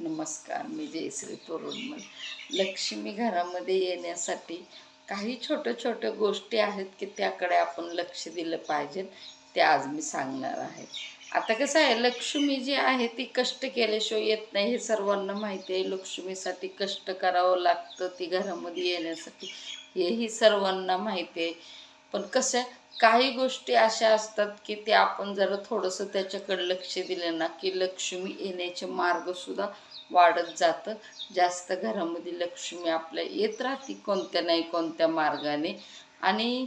नमस्कार मी जयश्री तोरुणमल. लक्ष्मी घरामध्ये येण्यासाठी काही छोट्या छोट्या गोष्टी आहेत की त्याकडे आपण लक्ष दिलं पाहिजे ते आज मी सांगणार आहे. आता कसं आहे लक्ष्मी जी आहे ती कष्ट केल्याशिवाय येत नाही हे सर्वांना माहिती आहे. लक्ष्मीसाठी कष्ट करावं लागतं ती घरामध्ये येण्यासाठी हेही सर्वांना माहिती आहे. पण कसं आहे, काही गोष्टी अशा असतात की ते आपण जरा थोडंसं त्याच्याकडे लक्ष दिलं ना की लक्ष्मी येण्याचे मार्गसुद्धा वाढत जातं. जास्त घरामध्ये लक्ष्मी आपल्या येत राहते कोणत्या नाही कोणत्या मार्गाने. आणि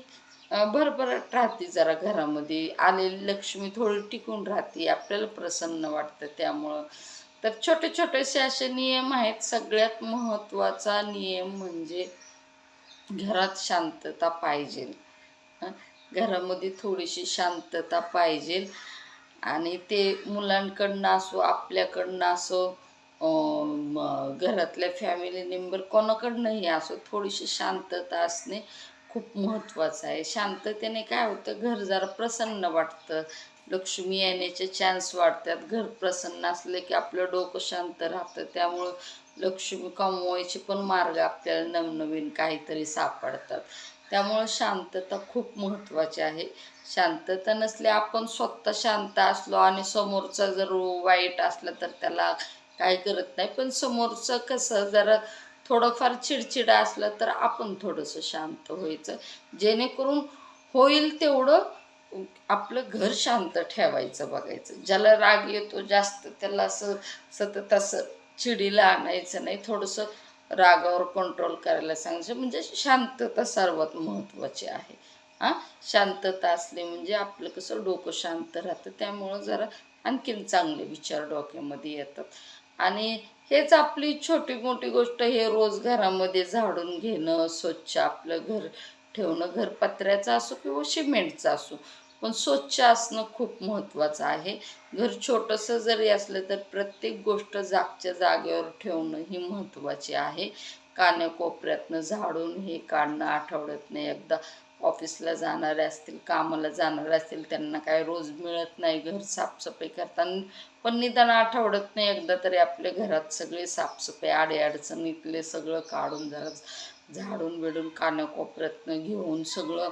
अं, भरभराट राहते जरा घरामध्ये. आलेली लक्ष्मी थोडी टिकून राहते आपल्याला प्रसन्न वाटतं त्यामुळं. तर छोटे छोटेसे असे नियम आहेत. सगळ्यात महत्त्वाचा नियम म्हणजे घरात शांतता पाहिजे. घरामध्ये थोडीशी शांतता पाहिजे. आणि ते मुलांकडनं असो आपल्याकडनं असो घरातल्या फॅमिली मेंबर कोणाकडनंही असो थोडीशी शांतता असणे खूप महत्त्वाचं आहे. शांततेने काय होतं घर जरा प्रसन्न वाटतं. लक्ष्मी येण्याचे चान्स वाढतात. घर प्रसन्न असले की आपलं डोकं शांत राहतं. त्यामुळं लक्ष्मी कमवायचे पण मार्ग आपल्याला नवनवीन काहीतरी सापडतात. त्यामुळं शांतता खूप महत्त्वाची आहे. शांतता नसली आपण स्वतः शांत असलो आणि समोरचा जर वाईट असला तर त्याला काय करत नाही. पण समोरचं कसं जरा थोडंफार चिडचिड असलं तर आपण थोडंसं शांत व्हायचं. जेणेकरून होईल तेवढं आपलं घर शांत ठेवायचं बघायचं. ज्याला राग येतो जास्त त्याला असं सतत असं चिडीला आणायचं नाही. थोडंसं रागावर कंट्रोल करायला सांगायचं. म्हणजे शांतता सर्वात महत्त्वाची आहे. हां? शांतता असली म्हणजे आपलं कसं डोकं शांत राहतं. त्यामुळं जरा आणखीन चांगले विचार डोक्यामध्ये येतात. आणि हेच आपली छोटी मोठी गोष्ट हे रोज घरामध्ये झाडून घेणं स्वच्छ आपलं घर ठेवणं घर पत्र्याचं असो किंवा सिमेंटचं असो. पण स्वच्छ असणं खूप महत्त्वाचं आहे. घर छोटंसं जरी असलं तर प्रत्येक गोष्ट जागच्या जागेवर ठेवणं ही महत्त्वाची आहे. कान्याकोपऱ्यातनं झाडून हे काढणं आठवड्यातनं एकदा ऑफिसला जाणारे असतील कामाला जाणारे असतील त्यांना काय रोज मिळत नाही घर साफसफाई करताना. पण निदान आठवड्यातनं एकदा तरी आपल्या घरात सगळे साफसफाई अडीअडचणीतले सगळं काढून जरा झाडून बिडून कान्याकोपऱ्यातनं घेऊन सगळं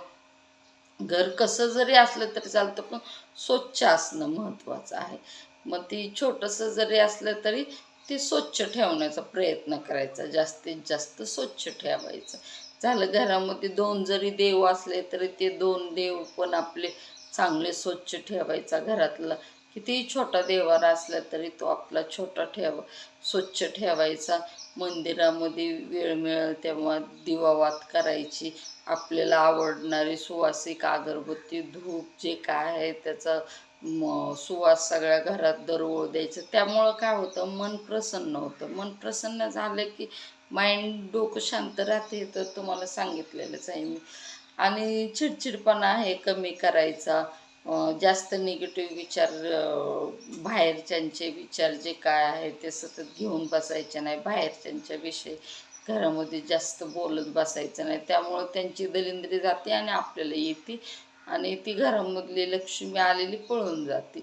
घर कसं जरी असलं तरी चालतं पण स्वच्छ असणं महत्त्वाचं आहे. मग ती छोटंसं जरी असलं तरी ते स्वच्छ ठेवण्याचा प्रयत्न करायचा जास्तीत जास्त स्वच्छ ठेवायचं. झालं घरामध्ये दोन जरी देव असले तरी ते दोन देव पण आपले चांगले स्वच्छ ठेवायचा घरातला. कितीही छोटा देवारा असला तरी तो आपला छोटा ठेवा स्वच्छ ठेवायचा. मंदिरामध्ये वेळ मिळेल तेव्हा दिवावात करायची. आपल्याला आवडणारी सुवासिक अगरबत्ती धूप जे काय आहे त्याचा म सुवास सगळ्या घरात दरवळ द्यायचं. त्यामुळं काय होतं मन प्रसन्न होतं. मन प्रसन्न झालं की माइंड डोकं शांत राहते तर तुम्हाला सांगितलेलंच आहे मी. आणि चिडचिडपणा आहे कमी करायचा. जास्त निगेटिव्ह विचार बाहेरच्यांचे विचार जे काय आहे ते सतत घेऊन बसायचे नाही बाहेरच्यांच्या विषयी. घरामध्ये जास्त बोलत बसायचं नाही. त्यामुळं त्यांची दलिंद्री जाते आणि आपल्याला येते. आणि ती घरामधली लक्ष्मी आलेली पळून जाते.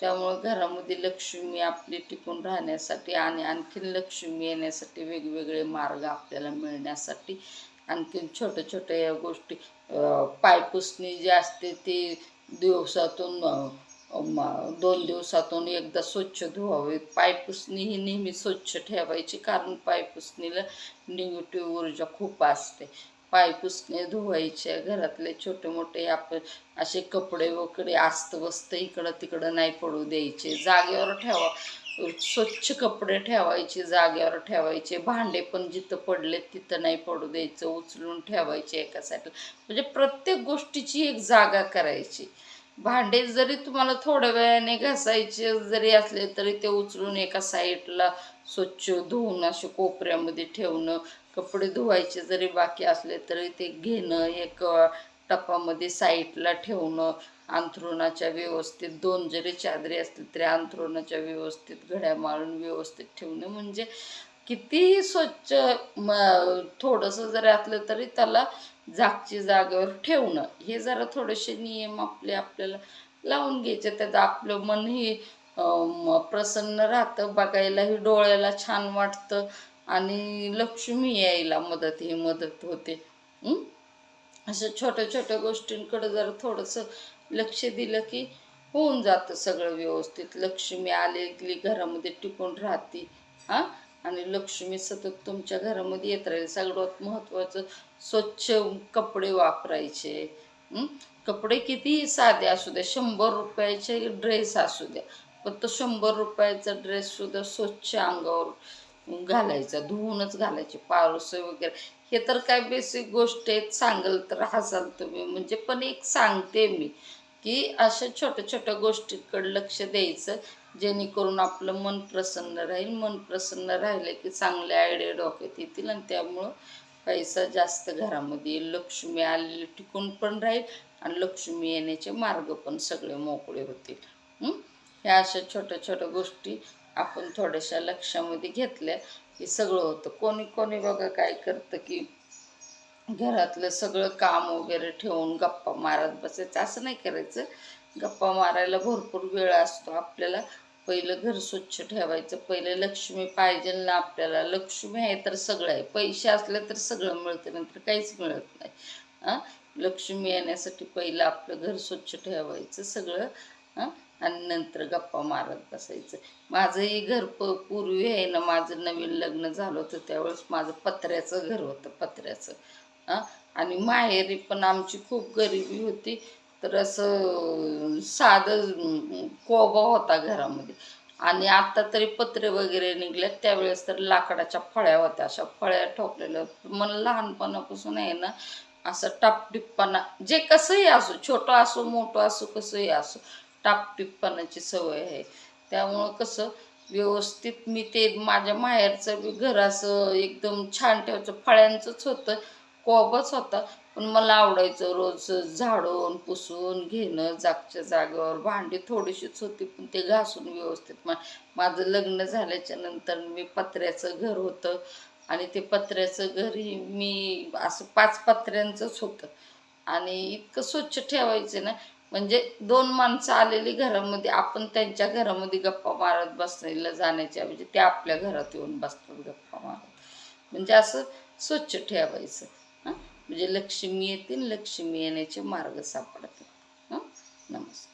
त्यामुळं घरामध्ये लक्ष्मी आपली टिकून राहण्यासाठी आणि आणखीन लक्ष्मी येण्यासाठी वेगवेगळे मार्ग आपल्याला मिळण्यासाठी आणखीन छोट्या छोट्या या गोष्टी पायपुसणी जे असते ते दिवसातून दोन दिवसातून एकदा स्वच्छ धुवावे. पायपुसणी ही नेहमी स्वच्छ ठेवायची कारण पायपुसणीला निगेटिव्ह ऊर्जा खूप असते. पायपुसणे धुवायचे घरातले छोटे मोठे आपण असे कपडे वगैरे अस्तवस्त इकडं तिकडं नाही पडू द्यायचे. जागेवर ठेवा स्वच्छ कपडे ठेवायचे जागेवर ठेवायचे. भांडे पण जिथं पडले तिथं नाही पडू द्यायचं. उचलून ठेवायचे एका साईडला म्हणजे प्रत्येक गोष्टीची एक जागा करायची. भांडे जरी तुम्हाला थोड्या वेळाने घासायचे जरी असले तरी ते उचलून एका साईडला स्वच्छ धुवून असे कोपऱ्यामध्ये ठेवणं कपडे धुवायचे जरी बाकी असले तरी ते घेणं एक टपामध्ये साईडला ठेवणं अंथरुणाच्या व्यवस्थित दोन जरी चादरी असतील तरी अंथरुणाच्या व्यवस्थित घड्या मारून व्यवस्थित ठेवणं म्हणजे कितीही स्वच्छ म थोडंसं जरी असलं तरी त्याला जागची जागेवर ठेवणं. हे जरा थोडेसे नियम आपले आपल्याला लावून घ्यायचे. त्याचं आपलं मनही प्रसन्न राहतं. बघायलाही डोळ्याला छान वाटतं आणि लक्ष्मी यायला मदत ही मदत होते. असं अशा छोट्या छोट्या गोष्टींकडे जर थोडंसं लक्ष दिलं की होऊन जातं सगळं व्यवस्थित. लक्ष्मी आलेली घरामध्ये टिकून राहते. हां? आणि लक्ष्मी सतत तुमच्या घरामध्ये येत राहील. सगळ्यात महत्त्वाचं स्वच्छ कपडे वापरायचे. कपडे कितीही साधे असू द्या. शंभर रुपयाचे ड्रेस असू द्या. पण तो शंभर रुपयाचा ड्रेससुद्धा स्वच्छ अंगावर घालायचा. धुवूनच घालायचे. पारोसे वगैरे. हे तर काय बेसिक गोष्ट आहेत सांगाल तर हसाल तुम्ही. म्हणजे पण एक सांगते मी की अशा छोट्या छोट्या गोष्टीकडे लक्ष द्यायचं. जेणेकरून आपलं मन प्रसन्न राहील. मन प्रसन्न राहिलं की चांगले आयडिया डोक्यात येतील आणि त्यामुळं पैसा जास्त घरामध्ये येईल. लक्ष्मी आलेली टिकून पण राहील आणि लक्ष्मी येण्याचे मार्ग पण सगळे मोकळे होतील. ह्या अशा छोट्या छोट्या गोष्टी आपण थोड्याशा लक्षामध्ये घेतल्या. की सगळं होतं. कोणी कोणी बघा काय करतं की घरातलं सगळं काम वगैरे ठेवून गप्पा मारत बसायचं. असं नाही करायचं. गप्पा मारायला भरपूर वेळ असतो. आपल्याला पहिलं घर स्वच्छ ठेवायचं पहिले लक्ष्मी पाहिजे ना आपल्याला. लक्ष्मी आहे तर सगळं आहे. पैसे असले तर सगळं मिळतं नंतर काहीच मिळत नाही. हां? लक्ष्मी येण्यासाठी पहिलं आपलं घर स्वच्छ ठेवायचं सगळं हां? आणि नंतर गप्पा मारत बसायचं. माझंही घर प पूर्वी आहे ना माझं नवीन लग्न झालं होतं त्यावेळेस माझं पत्र्याचं घर होतं पत्र्याचं. हां? आणि माहेरी पण आमची खूप गरिबी होती. तर असं साधं कोबा होता घरामध्ये. आणि आता तरी पत्रे वगैरे निघल्यात त्यावेळेस तर लाकडाच्या फळ्या होत्या. अशा फळ्या ठोकलेल्या. मला लहानपणापासून आहे ना असं टापटिप्पणा जे कसंही असो छोटं असो मोठं असो कसंही असो टापटिप्पणाची सवय आहे. त्यामुळं कसं व्यवस्थित मी ते माझ्या माहेरचं बी घर असं एकदम छान ठेवायचं. फळ्यांचंच होतं कोबच होता. पण मला आवडायचं रोज झाडून पुसून घेणं जागच्या जागेवर भांडी थोडीशीच होती पण ते घासून व्यवस्थित मा माझं लग्न झाल्याच्यानंतर मी पत्र्याचं घर होतं आणि ते पत्र्याचं घरी मी असं पाच पत्र्यांचंच होतं. आणि इतकं स्वच्छ ठेवायचं ना म्हणजे दोन माणसं आलेली घरामध्ये आपण त्यांच्या घरामध्ये गप्पा मारत बसायला जाण्याच्या म्हणजे ते आपल्या घरात येऊन बसतात गप्पा मारत. म्हणजे असं स्वच्छ ठेवायचं. म्हणजे लक्ष्मी येतील लक्ष्मी येण्याचे मार्ग सापडतील हां? नमस्कार.